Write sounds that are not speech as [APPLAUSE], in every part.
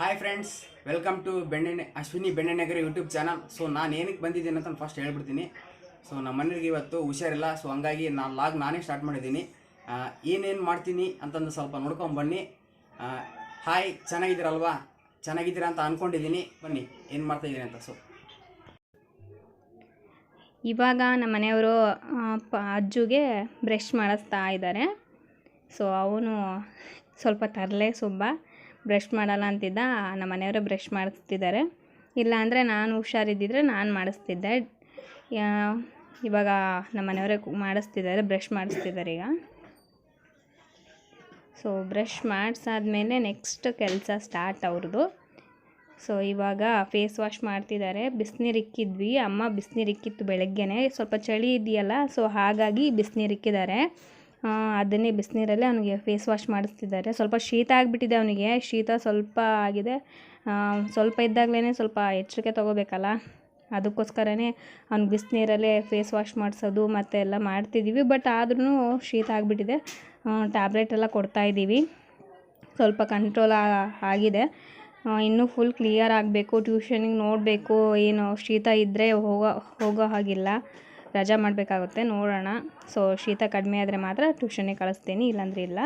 Hi friends welcome to ಬೆಣ್ಣೆಣ್ಣೆ Ashwini Bennenagari YouTube channel so ನಾನು ಏನಕ್ಕೆ ಬಂದಿದ್ದೀನಿ ಅಂತ ಫಸ್ಟ್ ಹೇಳ್ಬಿಡ್ತೀನಿ. ಸೊ ನಮ್ಮ ಮನೆಯವ್ರಿಗೆ ಇವತ್ತು ಹುಷಾರಿಲ್ಲ. ಸೊ ಹಂಗಾಗಿ ನಾನು ಲಾಗ್ ನಾನೇ ಸ್ಟಾರ್ಟ್ ಮಾಡಿದ್ದೀನಿ. ಏನೇನು ಮಾಡ್ತೀನಿ ಅಂತಂದು ಸ್ವಲ್ಪ ನೋಡ್ಕೊಂಬನ್ನಿ ಹಾಯ್ ಚೆನ್ನಾಗಿದ್ದೀರಲ್ವಾ? ಚೆನ್ನಾಗಿದ್ದೀರಾ ಅಂತ ಅಂದ್ಕೊಂಡಿದ್ದೀನಿ ಬನ್ನಿ, ಏನು ಮಾಡ್ತಾಯಿದ್ದೀನಿ ಅಂತ ಸೊ ಇವಾಗ ನಮ್ಮ ಮನೆಯವರು ಅಜ್ಜುಗೆ ಬ್ರಷ್ ಮಾಡಿಸ್ತಾ ಇದ್ದಾರೆ. ಸೊ ಅವನು ಸ್ವಲ್ಪ ತರಲೆ ಸುಬ್ಬ. ಬ್ರಷ್ ಮಾಡಲ್ಲ ಅಂತಿದ್ದ, ನಮ್ಮ ಮನೆಯವರೇ ಬ್ರಷ್ ಮಾಡಿಸ್ತಿದ್ದಾರೆ ಇಲ್ಲ ಅಂದರೆ ನಾನು ಹುಷಾರಿದ್ದಿದ್ರೆ ನಾನು ಮಾಡಿಸ್ತಿದ್ದೆ. ಇವಾಗ ನಮ್ಮ ಮನೆಯವರೇ ಮಾಡಿಸ್ತಿದ್ದಾರೆ, ಬ್ರಷ್ ಮಾಡಿಸ್ತಿದ್ದಾರೆ ಈಗ. ಸೊ ಬ್ರಷ್ ಮಾಡಿಸಾದ್ಮೇಲೆ ನೆಕ್ಸ್ಟ್ ಕೆಲಸ ಸ್ಟಾರ್ಟ್ ಅವ್ರದ್ದು ಸೊ ಇವಾಗ ಫೇಸ್ ವಾಶ್ ಮಾಡ್ತಿದ್ದಾರೆ. ಬಿಸಿನೀರು ಇಕ್ಕಿದ್ವಿ. ಅಮ್ಮ ಬಿಸಿನೀರು ಇಕ್ಕಿತ್ತು ಬೆಳಗ್ಗೆನೆ. ಸ್ವಲ್ಪ ಚಳಿ ಇದೆಯಲ್ಲ ಸೊ ಹಾಗಾಗಿ ಬಿಸಿನೀರು ಇಕ್ಕಿದ್ದಾರೆ. ಅದನ್ನೇ ಬಿಸಿನೀರಲ್ಲೇ ಅವನಿಗೆ ಫೇಸ್ ವಾಶ್ ಮಾಡಿಸ್ತಿದ್ದಾರೆ. ಸ್ವಲ್ಪ ಶೀತ ಆಗಿಬಿಟ್ಟಿದೆ ಅವನಿಗೆ. ಶೀತ ಸ್ವಲ್ಪ ಆಗಿದೆ. ಸ್ವಲ್ಪ ಇದ್ದಾಗಲೇ ಸ್ವಲ್ಪ ಎಚ್ಚರಿಕೆ ತೊಗೋಬೇಕಲ್ಲ? ಅದಕ್ಕೋಸ್ಕರನೇ ಅವ್ನಿಗೆ ಬಿಸಿನೀರಲ್ಲೇ ಫೇಸ್ ವಾಶ್ ಮಾಡಿಸೋದು ಮತ್ತು ಎಲ್ಲ ಮಾಡ್ತಿದ್ದೀವಿ ಬಟ್ ಆದ್ರೂ ಶೀತ ಆಗಿಬಿಟ್ಟಿದೆ. ಟ್ಯಾಬ್ಲೆಟ್ ಎಲ್ಲ ಕೊಡ್ತಾಯಿದ್ದೀವಿ ಸ್ವಲ್ಪ ಕಂಟ್ರೋಲ್ ಆಗಿದೆ. ಇನ್ನೂ ಫುಲ್ ಕ್ಲಿಯರ್ ಆಗಬೇಕು. ಟ್ಯೂಷನಿಗೆ ನೋಡಬೇಕು. ಏನು, ಶೀತ ಇದ್ದರೆ ಹೋಗೋ ಹೋಗೋ ಹಾಗಿಲ್ಲ. ರಜಾ ಮಾಡಬೇಕಾಗುತ್ತೆ, ನೋಡೋಣ. ಸೊ ಶೀತ ಕಡಿಮೆ ಆದರೆ ಮಾತ್ರ ಟ್ಯೂಷನಿಗೆ ಕಳಿಸ್ತೀನಿ, ಇಲ್ಲಾಂದ್ರೆ ಇಲ್ಲ.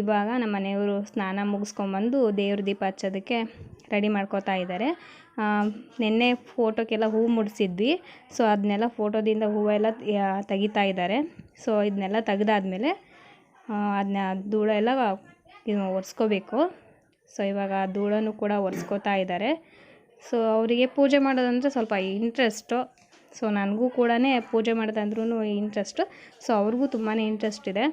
ಇವಾಗ ನಮ್ಮ ಮನೆಯವರು ಸ್ನಾನ ಮುಗಿಸ್ಕೊಂಬಂದು ದೇವ್ರ ದೀಪ ಹಚ್ಚೋದಕ್ಕೆ ರೆಡಿ ಮಾಡ್ಕೋತಾ ಇದ್ದಾರೆ. ನಿನ್ನೆ ಫೋಟೋಕ್ಕೆಲ್ಲ ಹೂ ಮುಡಿಸಿದ್ವಿ. ಸೊ ಅದನ್ನೆಲ್ಲ ಫೋಟೋದಿಂದ ಹೂವೆಲ್ಲ ತೆಗಿತಾ ಇದ್ದಾರೆ. ಸೊ ಇದನ್ನೆಲ್ಲ ತೆಗ್ದಾದ್ಮೇಲೆ ಅದನ್ನ ಧೂಳ ಎಲ್ಲ ಒರೆಸ್ಕೋಬೇಕು. ಸೊ ಇವಾಗ ಧೂಳನ್ನು ಕೂಡ ಒರೆಸ್ಕೋತಾ ಇದ್ದಾರೆ. ಸೊ ಅವರಿಗೆ ಪೂಜೆ ಮಾಡೋದಂದರೆ ಸ್ವಲ್ಪ ಇಂಟ್ರೆಸ್ಟು ಸೊ ನನಗೂ ಕೂಡ ಪೂಜೆ ಮಾಡೋದಂದ್ರೂ ಇಂಟ್ರೆಸ್ಟು ಸೊ ಅವ್ರಿಗೂ ತುಂಬಾ ಇಂಟ್ರೆಸ್ಟ್ ಇದೆ.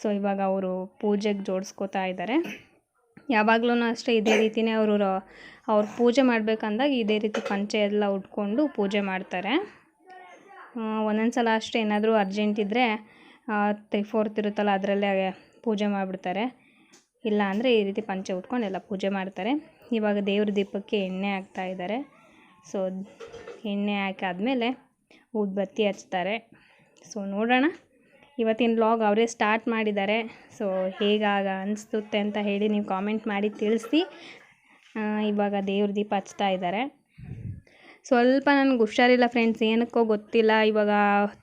ಸೊ ಇವಾಗ ಅವರು ಪೂಜೆಗೆ ಜೋಡಿಸ್ಕೋತಾ ಇದ್ದಾರೆ ಯಾವಾಗಲೂ ಅಷ್ಟೇ ಇದೇ ರೀತಿಯೇ ಅವರು ಅವ್ರು ಪೂಜೆ ಮಾಡಬೇಕಂದಾಗ ಇದೇ ರೀತಿ ಪಂಚೆ ಎಲ್ಲ ಉಟ್ಕೊಂಡು ಪೂಜೆ ಮಾಡ್ತಾರೆ. ಒಂದೊಂದು ಸಲ ಅಷ್ಟೇ ಏನಾದರೂ ಅರ್ಜೆಂಟ್ ಇದ್ದರೆ ತ್ರೀ ಫೋರ್ತ್ ಇರುತ್ತಲ್ಲ ಅದರಲ್ಲೇ ಪೂಜೆ ಮಾಡಿಬಿಡ್ತಾರೆ. ಇಲ್ಲ ಅಂದರೆ ಈ ರೀತಿ ಪಂಚೆ ಉಟ್ಕೊಂಡು ಎಲ್ಲ ಪೂಜೆ ಮಾಡ್ತಾರೆ. ಇವಾಗ ದೇವ್ರ ದೀಪಕ್ಕೆ ಎಣ್ಣೆ ಹಾಕ್ತಾ ಇದ್ದಾರೆ ಸೊ ಎಣ್ಣೆ ಹಾಕಾದ್ಮೇಲೆ ಊದ್ಬತ್ತಿ ಹಚ್ತಾರೆ. ಸೊ ನೋಡೋಣ. ಇವತ್ತಿನ ವ್ಲಾಗ್ ಅವರೇ ಸ್ಟಾರ್ಟ್ ಮಾಡಿದ್ದಾರೆ. ಸೊ ಹೇಗಾಗ ಅನಿಸ್ತುತ್ತೆ ಅಂತ ಹೇಳಿ ನೀವು ಕಾಮೆಂಟ್ ಮಾಡಿ ತಿಳಿಸಿ. ಇವಾಗ ದೇವ್ರ ದೀಪ ಹಚ್ತಾ ಇದ್ದಾರೆ. ಸ್ವಲ್ಪ ನನಗೆ ಹುಷಾರಿಲ್ಲ ಫ್ರೆಂಡ್ಸ್ ಏನಕ್ಕೋ ಗೊತ್ತಿಲ್ಲ. ಇವಾಗ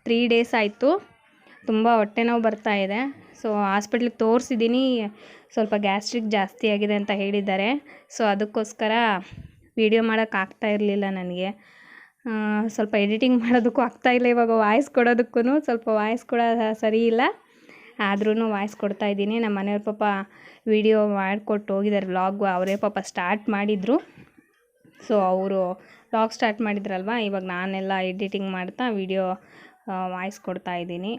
ತ್ರೀ ಡೇಸ್ ಆಯಿತು. ತುಂಬ ಹೊಟ್ಟೆ ನೋವು ಬರ್ತಾ ಇದೆ. ಸೊ ಹಾಸ್ಪಿಟ್ಲಿಗೆ ತೋರಿಸಿದ್ದೀನಿ ಸ್ವಲ್ಪ ಗ್ಯಾಸ್ಟ್ರಿಕ್ ಜಾಸ್ತಿ ಆಗಿದೆ ಅಂತ ಹೇಳಿದ್ದಾರೆ. ಸೊ ಅದಕ್ಕೋಸ್ಕರ ವೀಡಿಯೋ ಮಾಡೋಕ್ಕಾಗ್ತಾ ಇರಲಿಲ್ಲ ನನಗೆ. ಸ್ವಲ್ಪ ಎಡಿಟಿಂಗ್ ಮಾಡೋದಕ್ಕೂ ಇಲ್ಲ, ಇವಾಗ ವಾಯ್ಸ್ ಕೊಡೋದಕ್ಕೂ ಸ್ವಲ್ಪ ವಾಯ್ಸ್ ಕೂಡ ಸರಿ ಇಲ್ಲ. ಆದ್ರೂ ವಾಯ್ಸ್ ಕೊಡ್ತಾ ಇದ್ದೀನಿ. ನಮ್ಮ ಮನೆಯವ್ರ ಪಾಪ ವಿಡಿಯೋ ಮಾಡಿಕೊಟ್ಟು ಹೋಗಿದ್ದಾರೆ ವ್ಲಾಗ್ ಅವರೇ ಪಾಪ ಸ್ಟಾರ್ಟ್ ಮಾಡಿದರು. ಸೊ ಅವರು ವ್ಲಾಗ್ ಸ್ಟಾರ್ಟ್ ಮಾಡಿದ್ರಲ್ವ? ಇವಾಗ ನಾನೆಲ್ಲ ಎಡಿಟಿಂಗ್ ಮಾಡ್ತಾ ವಿಡಿಯೋ ವಾಯ್ಸ್ ಕೊಡ್ತಾ ಇದ್ದೀನಿ.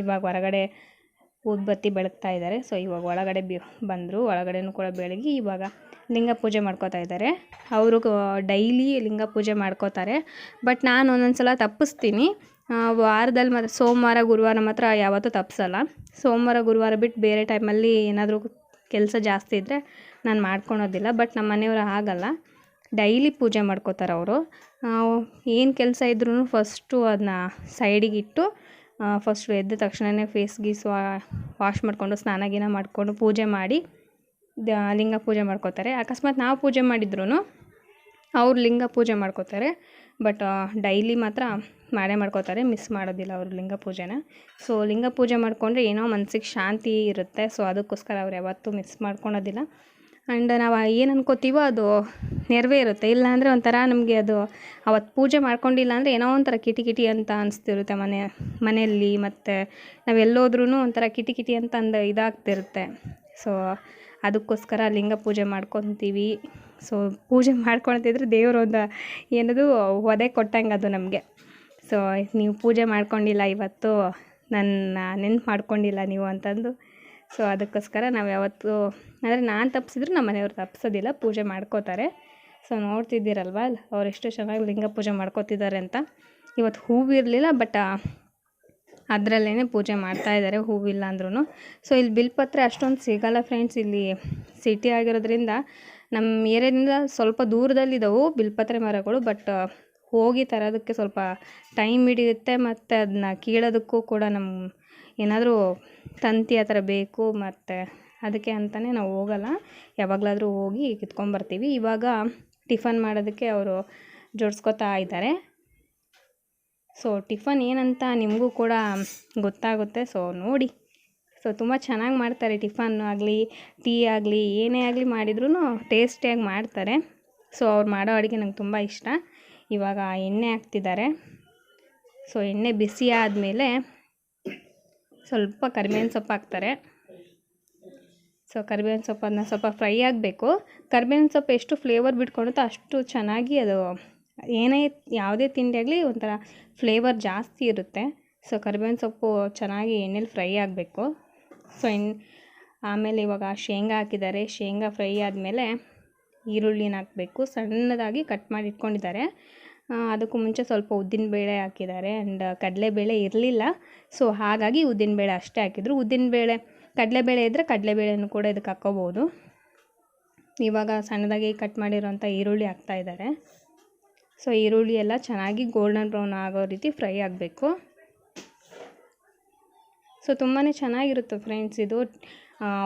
ಇವಾಗ ಹೊರಗಡೆ ಊದ್ಬತ್ತಿ ಬೆಳಗ್ತಾ ಇದ್ದಾರೆ. ಸೊ ಇವಾಗ ಒಳಗಡೆ ಬಿ, ಬಂದರು. ಒಳಗಡೆನೂ ಕೂಡ ಬೆಳಗಿ ಇವಾಗ ಲಿಂಗ ಪೂಜೆ ಮಾಡ್ಕೋತಾ ಇದ್ದಾರೆ. ಅವರು ಡೈಲಿ ಲಿಂಗ ಪೂಜೆ ಮಾಡ್ಕೋತಾರೆ. ಬಟ್ ನಾನು ಒಂದೊಂದು ಸಲ ತಪ್ಪಿಸ್ತೀನಿ. ವಾರದಲ್ಲಿ ಮಾತ್ರ, ಸೋಮವಾರ, ಗುರುವಾರ ಮಾತ್ರ ಯಾವತ್ತೂ ತಪ್ಪಿಸಲ್ಲ ಸೋಮವಾರ, ಗುರುವಾರ ಬಿಟ್ಟು ಬೇರೆ ಟೈಮಲ್ಲಿ ಏನಾದರೂ ಕೆಲಸ ಜಾಸ್ತಿ ಇದ್ದರೆ ನಾನು ಮಾಡ್ಕೊಳೋದಿಲ್ಲ. ಬಟ್ ನಮ್ಮ ಮನೆಯವರು ಆಗಲ್ಲ ಡೈಲಿ ಪೂಜೆ ಮಾಡ್ಕೋತಾರೆ ಅವರು. ಏನು ಕೆಲಸ ಇದ್ರೂ ಫಸ್ಟು ಅದನ್ನ ಸೈಡಿಗೆ ಇಟ್ಟು ಫಸ್ಟ್ ಎದ್ದ ತಕ್ಷಣವೇ ಫೇಸ್ ಗೀಸ್ ವಾಶ್ ಮಾಡಿಕೊಂಡು ಸ್ನಾನ ಗೀನ ಮಾಡಿಕೊಂಡು ಪೂಜೆ ಮಾಡಿ ಲಿಂಗ ಪೂಜೆ ಮಾಡ್ಕೋತಾರೆ. ಅಕಸ್ಮಾತ್ ನಾವು ಪೂಜೆ ಮಾಡಿದ್ರು ಅವ್ರು ಲಿಂಗ ಪೂಜೆ ಮಾಡ್ಕೋತಾರೆ. ಬಟ್ ಡೈಲಿ ಮಾತ್ರ ಮಾಡೇ ಮಾಡ್ಕೋತಾರೆ. ಮಿಸ್ ಮಾಡೋದಿಲ್ಲ ಅವರು ಲಿಂಗ ಪೂಜೆನ. ಸೊ, ಲಿಂಗ ಪೂಜೆ ಮಾಡಿಕೊಂಡ್ರೆ ಏನೋ ಮನಸ್ಸಿಗೆ ಶಾಂತಿ ಇರುತ್ತೆ. ಸೊ, ಅದಕ್ಕೋಸ್ಕರ ಅವ್ರು ಯಾವತ್ತೂ ಮಿಸ್ ಮಾಡ್ಕೊಳೋದಿಲ್ಲ. ಆ್ಯಂಡ್ ನಾವು ಏನು ಅನ್ಕೋತೀವೋ ಅದು ನೆರವೇರುತ್ತೆ. ಇಲ್ಲಾಂದರೆ ಒಂಥರ ನಮಗೆ ಅದು ಅವತ್ತು ಪೂಜೆ ಮಾಡ್ಕೊಂಡಿಲ್ಲ ಅಂದರೆ ಏನೋ ಒಂಥರ ಕಿಟಿ ಕಿಟಿ ಅಂತ ಅನಿಸ್ತಿರುತ್ತೆ ಮನೆ, ಮನೆಯಲ್ಲಿ. ಮತ್ತು ನಾವೆಲ್ಲೋದ್ರೂ ಒಂಥರ ಕಿಟಿ ಕಿಟಿ ಅಂತ ಅಂದ ಇದಾಗ್ತಿರುತ್ತೆ. ಸೊ ಅದಕ್ಕೋಸ್ಕರ ಲಿಂಗ ಪೂಜೆ ಮಾಡ್ಕೊತೀವಿ. ಸೊ ಪೂಜೆ ಮಾಡ್ಕೊಳ್ತಿದ್ರೆ ದೇವರು ಒಂದು ಏನದು, ಒದೆ ಕೊಟ್ಟಂಗೆ ಅದು ನಮಗೆ. ಸೊ ನೀವು ಪೂಜೆ ಮಾಡ್ಕೊಂಡಿಲ್ಲ ಇವತ್ತು, ನನ್ನ ನೆನ್ಪು ಮಾಡ್ಕೊಂಡಿಲ್ಲ ನೀವು ಅಂತಂದು. ಸೊ ಅದಕ್ಕೋಸ್ಕರ ನಾವು ಯಾವತ್ತೂ, ಅಂದರೆ ನಾನು ತಪ್ಪಿಸಿದ್ರು ನಮ್ಮ ಮನೆಯವ್ರು ತಪ್ಪಿಸೋದಿಲ್ಲ ಪೂಜೆ ಮಾಡ್ಕೋತಾರೆ. ಸೊ ನೋಡ್ತಿದ್ದೀರಲ್ವ, ಅವ್ರು ಎಷ್ಟು ಚೆನ್ನಾಗಿ ಲಿಂಗ ಪೂಜೆ ಮಾಡ್ಕೋತಿದ್ದಾರೆ ಅಂತ. ಇವತ್ತು ಹೂವು ಇರಲಿಲ್ಲ ಬಟ್ ಅದರಲ್ಲೇ ಪೂಜೆ ಮಾಡ್ತಾ ಇದ್ದಾರೆ, ಹೂವಿಲ್ಲ ಅಂದ್ರೂ ಸೊ ಇಲ್ಲಿ ಬಿಲ್ಪತ್ರೆ ಅಷ್ಟೊಂದು ಸಿಗಲ್ಲ ಫ್ರೆಂಡ್ಸ್ ಇಲ್ಲಿ ಸಿಟಿ ಆಗಿರೋದ್ರಿಂದ ನಮ್ಮ ಏರಿಯಾದಿಂದ ಸ್ವಲ್ಪ ದೂರದಲ್ಲಿದ್ದವು ಬಿಲ್ಪತ್ರೆ ಮರಗಳು ಬಟ್ ಹೋಗಿ ತರೋದಕ್ಕೆ ಸ್ವಲ್ಪ ಟೈಮ್ ಹಿಡಿಯುತ್ತೆ, ಮತ್ತು ಅದನ್ನ ಕೀಳೋದಕ್ಕೂ ಕೂಡ ನಮ್ಮ ಏನಾದರೂ ತಂತಿ ಆ ಥರ ಬೇಕು, ಮತ್ತು ಅದಕ್ಕೆ ಅಂತಲೇ ನಾವು ಹೋಗಲ್ಲ. ಯಾವಾಗಲಾದರೂ ಹೋಗಿ ಕಿತ್ಕೊಂಬರ್ತೀವಿ ಇವಾಗ ಟಿಫನ್ ಮಾಡೋದಕ್ಕೆ ಅವರು ಜೋಡಿಸ್ಕೊತಾ ಇದ್ದಾರೆ. ಸೊ ಟಿಫನ್ ಏನಂತ ನಿಮಗೂ ಕೂಡ ಗೊತ್ತಾಗುತ್ತೆ. ಸೊ ನೋಡಿ. ಸೊ ತುಂಬ ಚೆನ್ನಾಗಿ ಮಾಡ್ತಾರೆ ಟಿಫನ್ ಆಗಲಿ ಟೀ ಆಗಲಿ, ಏನೇ ಆಗಲಿ ಮಾಡಿದ್ರೂ ಟೇಸ್ಟಿಯಾಗಿ ಮಾಡ್ತಾರೆ. ಸೊ ಅವ್ರು ಮಾಡೋ ಅಡುಗೆ ನಂಗೆ ತುಂಬ ಇಷ್ಟ. ಇವಾಗ ಎಣ್ಣೆ ಹಾಕ್ತಿದ್ದಾರೆ. ಸೊ ಎಣ್ಣೆ ಬಿಸಿ ಆದಮೇಲೆ ಸ್ವಲ್ಪ ಕರಿಬೇವಿನ ಸೊಪ್ಪು ಹಾಕ್ತಾರೆ. ಸೊ ಕರಿಬೇವಿನ ಸೊಪ್ಪು ಅದನ್ನ ಸ್ವಲ್ಪ ಫ್ರೈ ಆಗಬೇಕು. ಕರಿಬೇವಿನ ಸೊಪ್ಪು ಎಷ್ಟು ಫ್ಲೇವರ್ ಬಿಟ್ಕೊಳುತ್ತೋ ಅಷ್ಟು ಚೆನ್ನಾಗಿ ಅದು ಏನೇ ಯಾವುದೇ ತಿಂಡಿ ಆಗಲಿ ಒಂಥರ ಫ್ಲೇವರ್ ಜಾಸ್ತಿ ಇರುತ್ತೆ. ಸೊ ಕರಿಬೇವಿನ ಸೊಪ್ಪು ಚೆನ್ನಾಗಿ ಎಣ್ಣೆಲಿ ಫ್ರೈ ಆಗಬೇಕು. ಸೊ ಇನ್ ಆಮೇಲೆ ಇವಾಗ ಶೇಂಗಾ ಹಾಕಿದ್ದಾರೆ. ಶೇಂಗಾ ಫ್ರೈ ಆದಮೇಲೆ ಈರುಳ್ಳಿನ ಹಾಕಬೇಕು. ಸಣ್ಣದಾಗಿ ಕಟ್ ಮಾಡಿ ಇಟ್ಕೊಂಡಿದ್ದಾರೆ. ಅದಕ್ಕೂ ಮುಂಚೆ ಸ್ವಲ್ಪ ಉದ್ದಿನಬೇಳೆ ಹಾಕಿದ್ದಾರೆ ಆ್ಯಂಡ್ ಕಡಲೆಬೇಳೆ ಇರಲಿಲ್ಲ. ಸೊ ಹಾಗಾಗಿ ಉದ್ದಿನಬೇಳೆ ಅಷ್ಟೇ ಹಾಕಿದ್ರು. ಉದ್ದಿನಬೇಳೆ ಕಡಲೆಬೇಳೆ ಇದ್ದರೆ ಕಡಲೆಬೇಳೆನೂ ಕೂಡ ಇದಕ್ಕೆ ಹಾಕ್ಕೋಬೋದು. ಇವಾಗ ಸಣ್ಣದಾಗಿ ಕಟ್ ಮಾಡಿರೋಂಥ ಈರುಳ್ಳಿ ಹಾಕ್ತಾ ಇದ್ದಾರೆ. ಸೊ ಈರುಳ್ಳಿ ಎಲ್ಲ ಚೆನ್ನಾಗಿ ಗೋಲ್ಡನ್ ಬ್ರೌನ್ ಆಗೋ ರೀತಿ ಫ್ರೈ ಆಗಬೇಕು. ಸೊ ತುಂಬಾ ಚೆನ್ನಾಗಿರುತ್ತೆ ಫ್ರೆಂಡ್ಸ್ ಇದು.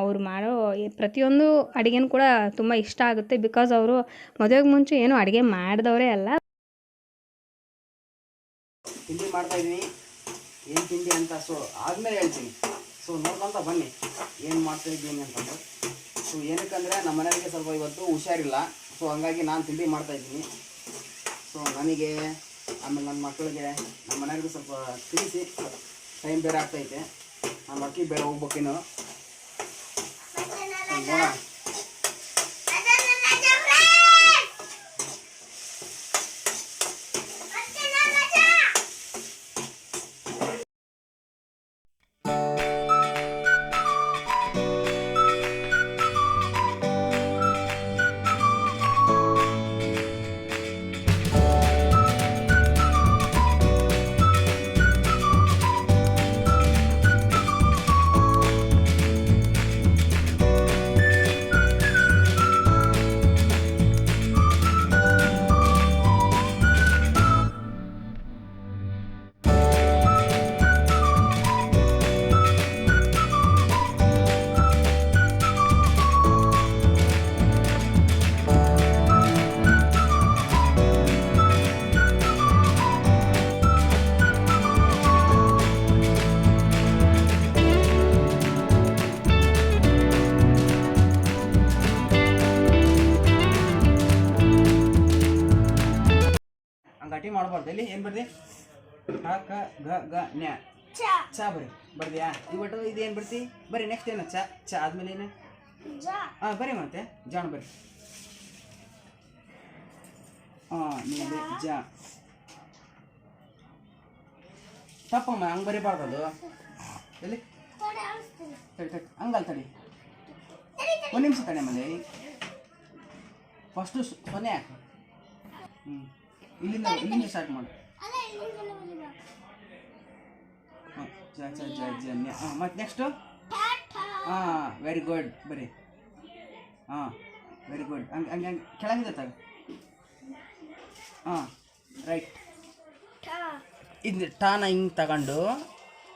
ಅವ್ರು ಮಾಡೋ ಪ್ರತಿಯೊಂದು ಅಡುಗೆನೂ ಕೂಡ ತುಂಬ ಇಷ್ಟ ಆಗುತ್ತೆ ಬಿಕಾಸ್ ಅವರು ಮದುವೆಗೆ ಮುಂಚೆ ಏನು ಅಡುಗೆ ಮಾಡಿದವರೇ ಅಲ್ಲ. ತಿಂಡಿ ಮಾಡ್ತಾ ಇದ್ದೀನಿ ಏನು ತಿಂಡಿ ಅಂತ? ಸೊ ಆದಮೇಲೆ ಹೇಳ್ತೀನಿ. ಸೊ ನೋಡ್ಕೊಂತ ಬನ್ನಿ. ಏನು ಮಾಡ್ತಾ ಇದ್ದೀನಿ ಅಂತಂದು ಸೊ ಏನಕ್ಕಂದರೆ ನಮ್ಮ ಮನೆಯವರಿಗೆ ಸ್ವಲ್ಪ ಇವತ್ತು ಹುಷಾರಿಲ್ಲ. ಸೊ ಹಂಗಾಗಿ ನಾನು ತಿಂಡಿ ಮಾಡ್ತಾ ಇದ್ದೀನಿ. ಸೊ ನನಗೆ, ಆಮೇಲೆ ನನ್ನ ಮಕ್ಕಳಿಗೆ, ನಮ್ಮ ಮನೆಯವ್ರಿಗೂ ಸ್ವಲ್ಪ ತಿಳಿಸಿ. ಟೈಮ್ ಬೇರೆ ಆಗ್ತೈತೆ. ನಮ್ಮ ಅಕ್ಕಿ ಬೇರೆ ಹೋಗ್ಬೇಕಿನ್ನು ಸೊ ನೋಡೋಣ. ಎಲ್ಲಿ? ಏನು ಬರ್ದಿ? ಹ ಕ ಗ ಗ ನ್ಯಾ. ಚ. ಬರ್ರಿ. ಬರ್ದಿಯಾ? ಈ ಇದು ಏನು ಬರ್ತಿ? ಬರಿ ನೆಕ್ಸ್ಟ್ ಏನು? ಚ. ಚ ಆದ್ಮೇಲೆ ಏನು? ಹಾಂ ಬರಿ ಮತ್ತೆ. ಜಾಣ ಬರ್ರಿ. ಹಾಂ ಮೇಲೆ ಜ. ತಪ್ಪಮ್ಮ ಹಂಗೆ ಬರೀಬಾರ್ದು ಎಲ್ಲಿ? ತಡಿ ತಡಿ ಹಂಗಲ್ಲ ತಡಿ. ಒಂದು ನಿಮಿಷ ತಡೆ ಮನೆ. ಫಸ್ಟು ಸೊನ್ನೆ ಹಾಕು. ಹ್ಞೂ ಇಲ್ಲಿಂದ ಇಲ್ಲಿಂದ ಸ್ಟಾರ್ಟ್ ಮಾಡು. ಹಾಂ ಜ ಜ ಜ ಹಾಂ ಮತ್ತು ನೆಕ್ಸ್ಟು ಹಾಂ ವೆರಿ ಗುಡ್ ಬರೀ. ಹಾಂ ವೆರಿ ಗುಡ್ ಹಂಗೆ ಹಂಗೆ ಹಂಗೆ. ಕೆಳಗಿದೆ ತಗ. ಹಾಂ ರೈಟ್ ಇದು ಟಾನ ಹಿಂಗೆ ತಗೊಂಡು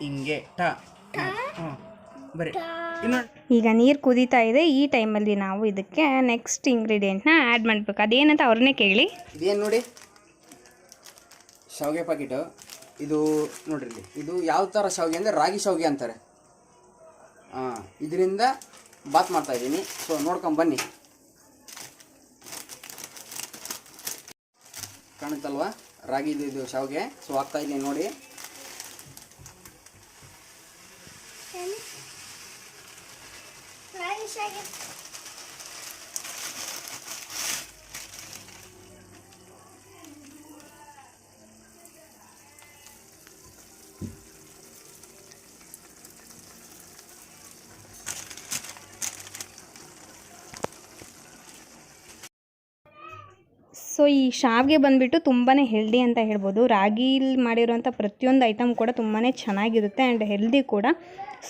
ಹಿಂಗೆ ಟ. ಹಾಂ ಬರೀ. ಇನ್ನೊಂದು ಈಗ ನೀರು ಕುದೀತಾ ಇದೆ ಈ ಟೈಮಲ್ಲಿ ನಾವು ಇದಕ್ಕೆ ನೆಕ್ಸ್ಟ್ ಇಂಗ್ರೀಡಿಯೆಂಟ್ನ ಆ್ಯಡ್ ಮಾಡಬೇಕು. ಅದೇನಂತ ಅವ್ರನ್ನೇ ಕೇಳಿ. ಇದೇನು ನೋಡಿ? ಶಾವಿಗೆ ಪ್ಯಾಕೆಟು ಇದು ನೋಡ್ರಿ ಇದು ಯಾವ ಥರ ಶಾವಿಗೆ ಅಂದರೆ ರಾಗಿ ಶಾವಿಗೆ ಅಂತಾರೆ. ಹಾಂ, ಇದರಿಂದ ಬಾತ್ ಮಾಡ್ತಾ ಇದ್ದೀನಿ. ಸೊ ನೋಡ್ಕೊಂಬನ್ನಿ ಕಾಣುತ್ತಲ್ವಾ? ರಾಗಿದು ಇದು ಶಾವಿಗೆ. ಸೊ ಹಾಕ್ತಾ ಇದ್ದೀನಿ ನೋಡಿ. ಸೊ ಈ ಶಾವಿಗೆ ಬಂದುಬಿಟ್ಟು ತುಂಬಾ ಹೆಲ್ದಿ ಅಂತ ಹೇಳ್ಬೋದು. ರಾಗಿಲಿ ಮಾಡಿರೋಂಥ ಪ್ರತಿಯೊಂದು ಐಟಮ್ ಕೂಡ ತುಂಬಾ ಚೆನ್ನಾಗಿರುತ್ತೆ ಆ್ಯಂಡ್ ಹೆಲ್ದಿ ಕೂಡ.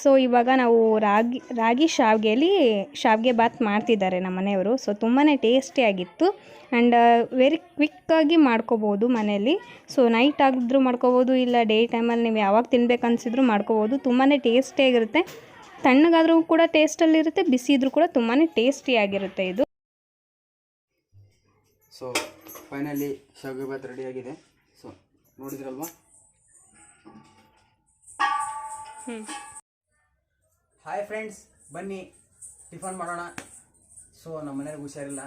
ಸೊ ಇವಾಗ ನಾವು ರಾಗಿ ರಾಗಿ ಶಾವಿಗೆಯಲ್ಲಿ ಶಾವಿಗೆ ಬಾತ್ ಮಾಡ್ತಿದ್ದಾರೆ ನಮ್ಮ ಮನೆಯವರು. ಸೊ ತುಂಬಾ ಟೇಸ್ಟಿಯಾಗಿತ್ತು ಆ್ಯಂಡ್ ವೆರಿ ಕ್ವಿಕ್ಕಾಗಿ ಮಾಡ್ಕೋಬೋದು ಮನೆಯಲ್ಲಿ. ಸೊ ನೈಟ್ ಆಗಿದ್ರೂ ಮಾಡ್ಕೋಬೋದು, ಇಲ್ಲ ಡೇ ಟೈಮಲ್ಲಿ ನೀವು ಯಾವಾಗ ತಿನ್ಬೇಕು ಅನಿಸಿದ್ರು ಮಾಡ್ಕೋಬೋದು. ತುಂಬಾ ಟೇಸ್ಟಿಯಾಗಿರುತ್ತೆ ತಣ್ಣಗಾದರೂ ಕೂಡ ಟೇಸ್ಟಲ್ಲಿರುತ್ತೆ ಬಿಸಿ ಇದ್ರೂ ಕೂಡ ತುಂಬಾ ಟೇಸ್ಟಿಯಾಗಿರುತ್ತೆ ಇದು. ಸೊ ಫೈನಲಿ ಶಾವಿಗೆ ಭಾತ್ ರೆಡಿ ಆಗಿದೆ. ಸೊ ನೋಡಿದ್ರಲ್ವಾ? ಹಾಯ್ ಫ್ರೆಂಡ್ಸ್ ಬನ್ನಿ. ಟಿಫನ್ ಮಾಡೋಣ. ಸೊ ನಮ್ಮ ಮನೆಯವ್ರಿಗೆ ಹುಷಾರಿಲ್ಲ.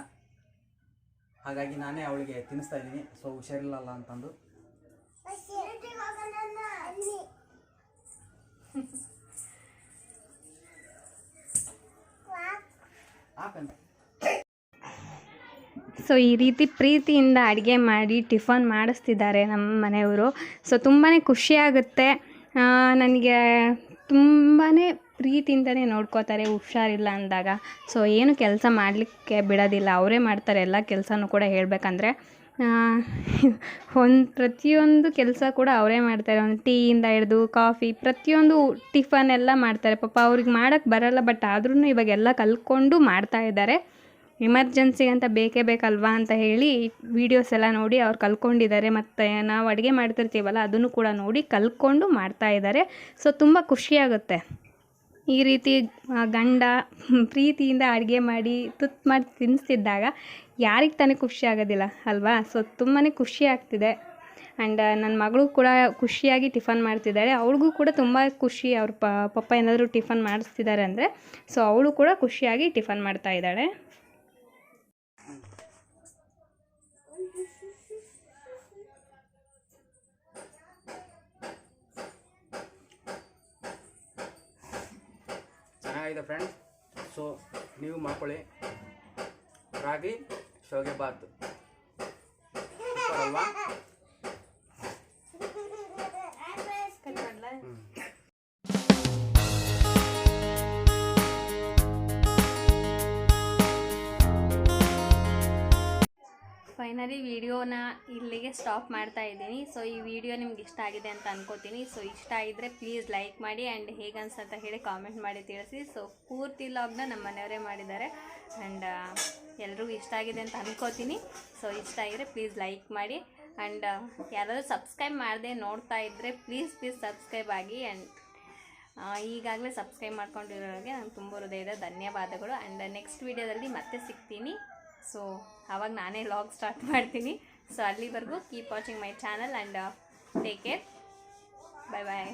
ಹಾಗಾಗಿ ನಾನೇ ಅವಳಿಗೆ ತಿನ್ನಿಸ್ತಾ ಇದ್ದೀನಿ. ಸೊ ಹುಷಾರಿಲ್ಲಲ್ಲ ಅಂತಂದು. [LAUGHS] ಹಾಕಂತ ಸೊ ಈ ರೀತಿ ಪ್ರೀತಿಯಿಂದ ಅಡುಗೆ ಮಾಡಿ ಟಿಫನ್ ಮಾಡಿಸ್ತಿದ್ದಾರೆ ನಮ್ಮ ಮನೆಯವರು. ಸೊ ತುಂಬಾ ಖುಷಿಯಾಗುತ್ತೆ ನನಗೆ ತುಂಬಾ ಪ್ರೀತಿಯಿಂದನೇ ನೋಡ್ಕೋತಾರೆ, ಹುಷಾರಿಲ್ಲ ಅಂದಾಗ. ಸೊ ಏನು ಕೆಲಸ ಮಾಡಲಿಕ್ಕೆ ಬಿಡೋದಿಲ್ಲ, ಅವರೇ ಮಾಡ್ತಾರೆ, ಎಲ್ಲ ಕೆಲಸನೂ ಕೂಡ ಹೇಳಬೇಕಂದ್ರೆ. ಒಂದು ಪ್ರತಿಯೊಂದು ಕೆಲಸ ಕೂಡ ಅವರೇ ಮಾಡ್ತಾರೆ. ಒಂದು ಟೀಯಿಂದ ಹಿಡಿದು, ಕಾಫಿ, ಪ್ರತಿಯೊಂದು ಟಿಫನ್ ಎಲ್ಲ ಮಾಡ್ತಾರೆ. ಪಾಪ ಅವ್ರಿಗೆ ಮಾಡೋಕ್ಕೆ ಬರಲ್ಲ, ಬಟ್ ಆದ್ರೂ ಇವಾಗೆಲ್ಲ ಕಲ್ತ್ಕೊಂಡು ಮಾಡ್ತಾ ಇದ್ದಾರೆ. ಎಮರ್ಜೆನ್ಸಿ ಅಂತ ಬೇಕೇ ಬೇಕಲ್ವಾ ಅಂತ ಹೇಳಿ ವೀಡಿಯೋಸ್ ಎಲ್ಲ ನೋಡಿ ಅವ್ರು ಕಲ್ತ್ಕೊಂಡಿದ್ದಾರೆ ಮತ್ತು ನಾವು ಅಡುಗೆ ಮಾಡ್ತಿರ್ತೀವಲ್ಲ, ಅದನ್ನು ಕೂಡ ನೋಡಿ ಕಲ್ತ್ಕೊಂಡು ಮಾಡ್ತಾ ಇದ್ದಾರೆ. ಸೊ ತುಂಬ ಖುಷಿಯಾಗುತ್ತೆ ಈ ರೀತಿ ಗಂಡ ಪ್ರೀತಿಯಿಂದ ಅಡುಗೆ ಮಾಡಿ ತುತ್ತು ಮಾಡಿ ತಿನ್ನಿಸ್ತಿದ್ದಾಗ ಯಾರಿಗೆ ತಾನೇ ಖುಷಿ ಆಗೋದಿಲ್ಲ ಅಲ್ವಾ? ಸೊ ತುಂಬಾ ಖುಷಿ ಆಗ್ತಿದೆ. ಆ್ಯಂಡ್ ನನ್ನ ಮಗಳು ಕೂಡ ಖುಷಿಯಾಗಿ ಟಿಫನ್ ಮಾಡ್ತಿದ್ದಾಳೆ. ಅವಳಿಗೂ ಕೂಡ ತುಂಬ ಖುಷಿ ಅವ್ರ ಪಪ್ಪ ಏನಾದರೂ ಟಿಫನ್ ಮಾಡಿಸ್ತಿದ್ದಾರೆ ಅಂದರೆ ಸೊ ಅವಳು ಕೂಡ ಖುಷಿಯಾಗಿ ಟಿಫನ್ ಮಾಡ್ತಾ ಇದ್ದಾಳೆ. ಚೆನ್ನಾಗಿದೆ ಫ್ರೆಂಡ್ಸ್ ಸೊ ನೀವು ಮಾಡ್ಕೊಳ್ಳಿ. ರಾಗಿ ಶಾವಿಗೆ ಬಾತ್. ಅಲ್ವಾ? ಫೈನಲಿ ವಿಡಿಯೋನ ಇಲ್ಲಿಗೆ ಸ್ಟಾಪ್ ಮಾಡ್ತಾ ಇದ್ದೀನಿ. ಸೊ ಈ ವಿಡಿಯೋ ನಿಮ್ಗೆ ಇಷ್ಟ ಆಗಿದೆ ಅಂತ ಅನ್ಕೋತೀನಿ. ಸೊ ಇಷ್ಟ ಆಗಿದ್ರೆ ಪ್ಲೀಸ್ ಲೈಕ್ ಮಾಡಿ ಆ್ಯಂಡ್ ಹೇಗೆ ಅನ್ಸಂತ ಹೇಳಿ ಕಾಮೆಂಟ್ ಮಾಡಿ ತಿಳಿಸಿ. ಸೊ ಪೂರ್ತಿ ಲಾಗ್ನ ನಮ್ಮ ಮನೆಯವರೇ ಮಾಡಿದ್ದಾರೆ. ಆ್ಯಂಡ್ ಎಲ್ರಿಗೂ ಇಷ್ಟ ಆಗಿದೆ ಅಂತ ಅನ್ಕೋತೀನಿ. ಸೊ ಇಷ್ಟ ಆಗಿದ್ರೆ ಪ್ಲೀಸ್ ಲೈಕ್ ಮಾಡಿ ಆ್ಯಂಡ್ ಯಾರಾದರೂ ಸಬ್ಸ್ಕ್ರೈಬ್ ಮಾಡದೆ ನೋಡ್ತಾ ಇದ್ದರೆ ಪ್ಲೀಸ್ ಪ್ಲೀಸ್ ಸಬ್ಸ್ಕ್ರೈಬ್ ಆಗಿ ಆ್ಯಂಡ್ ಈಗಾಗಲೇ ಸಬ್ಸ್ಕ್ರೈಬ್ ಮಾಡ್ಕೊಂಡಿರೋರಿಗೆ ನಂಗೆ ತುಂಬ ಹೃದಯದ ಧನ್ಯವಾದಗಳು. ಆ್ಯಂಡ್ ನೆಕ್ಸ್ಟ್ ವೀಡಿಯೋದಲ್ಲಿ ಮತ್ತೆ ಸಿಗ್ತೀನಿ. ಸೊ ಆವಾಗ ನಾನೇ ಲಾಗ್ ಸ್ಟಾರ್ಟ್ ಮಾಡ್ತೀನಿ. ಸೊ ಅಲ್ಲಿವರೆಗೂ keep watching my channel and take care bye bye